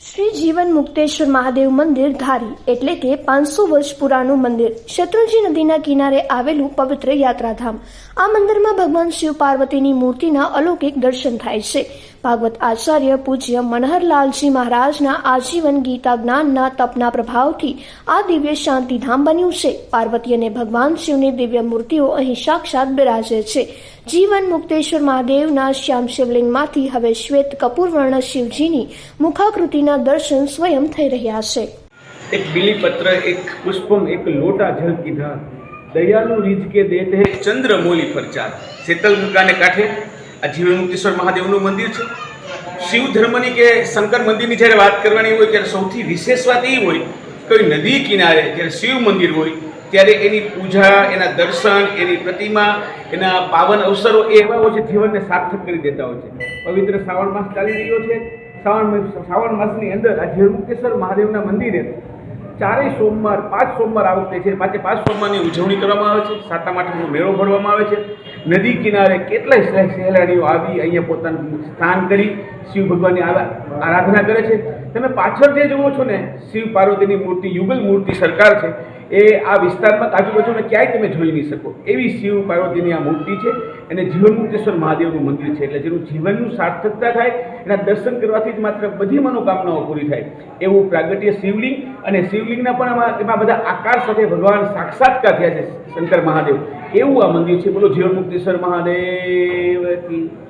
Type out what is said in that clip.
શ્રી જીવન મુક્તેશ્વર મહાદેવ મંદિર ધારી એટલે કે પાંચસો વર્ષ પુરાનું મંદિર. શત્રુંજી નદીના કિનારે આવેલું પવિત્ર યાત્રાધામ. આ મંદિરમાં ભગવાન શિવ પાર્વતીની મૂર્તિના અલૌકિક દર્શન થાય છે. ભાગવત આચાર્ય પૂજ્ય મનહરલાલજી મહારાજના આજીવન ગીતા જ્ઞાનના તપના પ્રભાવથી આ દિવ્ય શાંતિધામ બન્યું છે. પાર્વતી અને ભગવાન શિવની દિવ્ય મૂર્તિઓ અહીં સાક્ષાત બિરાજે છે. જીવન મુક્તેશ્વર મહાદેવના શ્યામ શિવલિંગમાંથી હવે શ્વેત કપૂરવર્ણ શિવજીની મુખાકૃતિના દર્શન સ્વયં થઈ રહ્યા છે. એક બિલીપત્ર, એક પુષ્પમ, એક લોટા જલ કીધા. દયાલુ રીજ કે દેતે હે? ચંદ્ર મોલી પ્રચાર શીતલ ગંગાને કાંઠે? આ જીવનમુક્તેશ્વર મહાદેવનું મંદિર છે. શિવ ધર્મની કે શંકર મંદિરની જ્યારે વાત કરવાની હોય, ત્યારે સૌથી વિશેષ વાત એ હોય કોઈ નદી કિનારે જ્યારે શિવ મંદિર હોય, ત્યારે એની પૂજા, એના દર્શન, એની પ્રતિમા, એના પાવન અવસરો એ એવા હોય છે જીવનને સાર્થક કરી દેતા હોય છે. પવિત્ર શ્રાવણ માસ ચાલી રહ્યો છે. શ્રાવણ શ્રાવણ માસની અંદર આ જીવમુક્તેશ્વર મહાદેવના મંદિરે ચારેય સોમવાર, પાંચ સોમવાર આ વખતે છે. પાંચે પાંચ સોમવારની ઉજવણી કરવામાં આવે છે. સાતમ આઠમનો મેળો ભરવામાં આવે છે. નદી કિનારે કેટલાય સહે- સહેલાણીઓ આવી અહીંયા પોતાનું સ્થાન કરી શિવ ભગવાનની આરાધના કરે છે. તમે પાછળ જે જુઓ છો ને, શિવ પાર્વતીની મૂર્તિ, યુગલ મૂર્તિ સરકાર છે, એ આ વિસ્તારમાં આજુબાજુમાં ક્યાંય તમે જોઈ નહીં શકો. એવી શિવ પાર્વતીની આ મૂર્તિ છે અને જીવનમુક્તેશ્વર મહાદેવનું મંદિર છે એટલે જેનું જીવનનું સાર્થકતા થાય, એના દર્શન કરવાથી જ માત્ર બધી મનોકામનાઓ પૂરી થાય. એવું પ્રાગટ્ય શિવલિંગ અને શિવલિંગના પણ એમાં બધા આકાર સાથે ભગવાન સાક્ષાત્કાર થયા છે શંકર મહાદેવ. એવું આ મંદિર છે. બોલો જીવનમુક્તેશ્વર મહાદેવ કી.